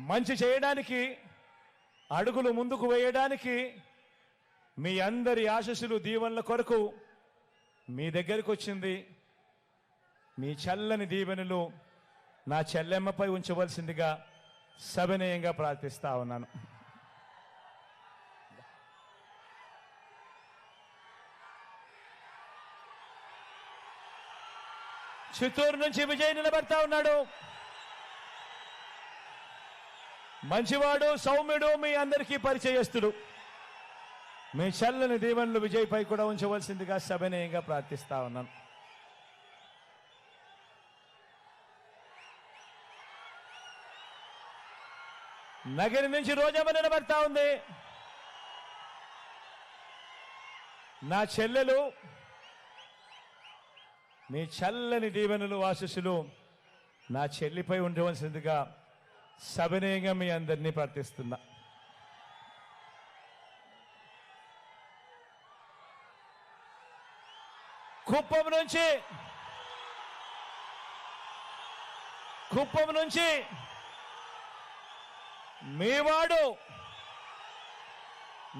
మంచి చేయడానికి అడుగులు ముందుకు వేయడానికి మీ అందరి ఆశస్సులు దీవెనల కొరకు మీ దగ్గరికి వచ్చింది. మీ చల్లని దీవెనలు నా చెల్లెమ్మపై ఉంచవలసిందిగా సవినయంగా ప్రార్థిస్తా ఉన్నాను. చిత్తూరు నుంచి విజయ్ నిలబడతా ఉన్నాడు. మంచివాడు సౌమ్యుడు మీ అందరికీ పరిచయస్తుడు. మీ చల్లని దీవెనలు విజయ్పై కూడా ఉంచవలసిందిగా సవినయంగా ప్రార్థిస్తా ఉన్నాను. నగరి నుంచి రోజమ్మ నిలబడతా ఉంది. నా చెల్లెలు మీ చల్లని దీవెనలు ఆశస్సులు నా చెల్లిపై ఉండవలసిందిగా సవినయంగా మీ అందరినీ ప్రార్థిస్తున్నా. కుప్పం నుంచి కుప్పం నుంచి మీవాడు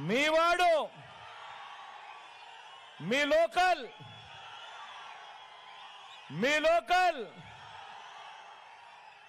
మీవాడు మీ లోకల్ మీ లోకల్.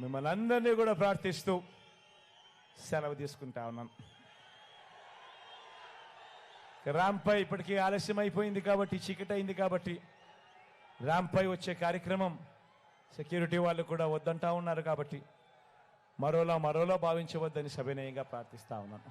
మిమ్మల్ని అందరినీ కూడా ప్రార్థిస్తూ సెలవు తీసుకుంటా ఉన్నాను. రాంపై ఇప్పటికీ ఆలస్యం అయిపోయింది కాబట్టి చీకటి అయింది కాబట్టి రాంపై వచ్చే కార్యక్రమం సెక్యూరిటీ వాళ్ళు కూడా వద్దంటా ఉన్నారు కాబట్టి మరోలా మరోలా భావించవద్దని సవినయంగా ప్రార్థిస్తా ఉన్నాను.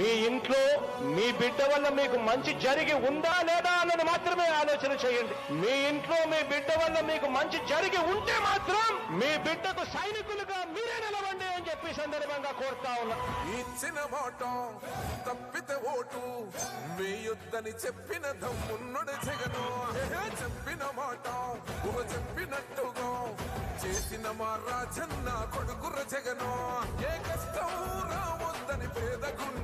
మీ ఇంట్లో మీ బిడ్డ వల్ల మీకు మంచి జరిగి ఉందా లేదా అన్నది మాత్రమే ఆలోచన చేయండి. మీ ఇంట్లో మీ బిడ్డ వల్ల మీకు మంచి జరిగి ఉంటే మాత్రం మీ బిడ్డకు సైనికులుగా మీరే నిలవండి అని చెప్పి సందర్భంగా కోరుతా ఉన్నా. ఇచ్చిన మాట తప్పితే ఓటు వేయొద్దని చెప్పిన దమ్మున్నడు జగను. చెప్పిన మాట చెప్పినట్టుగా చేసిన మా రాజన్న కొడుకుర జగను.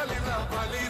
ఓ బలిరా బలి బలిరా బలిరా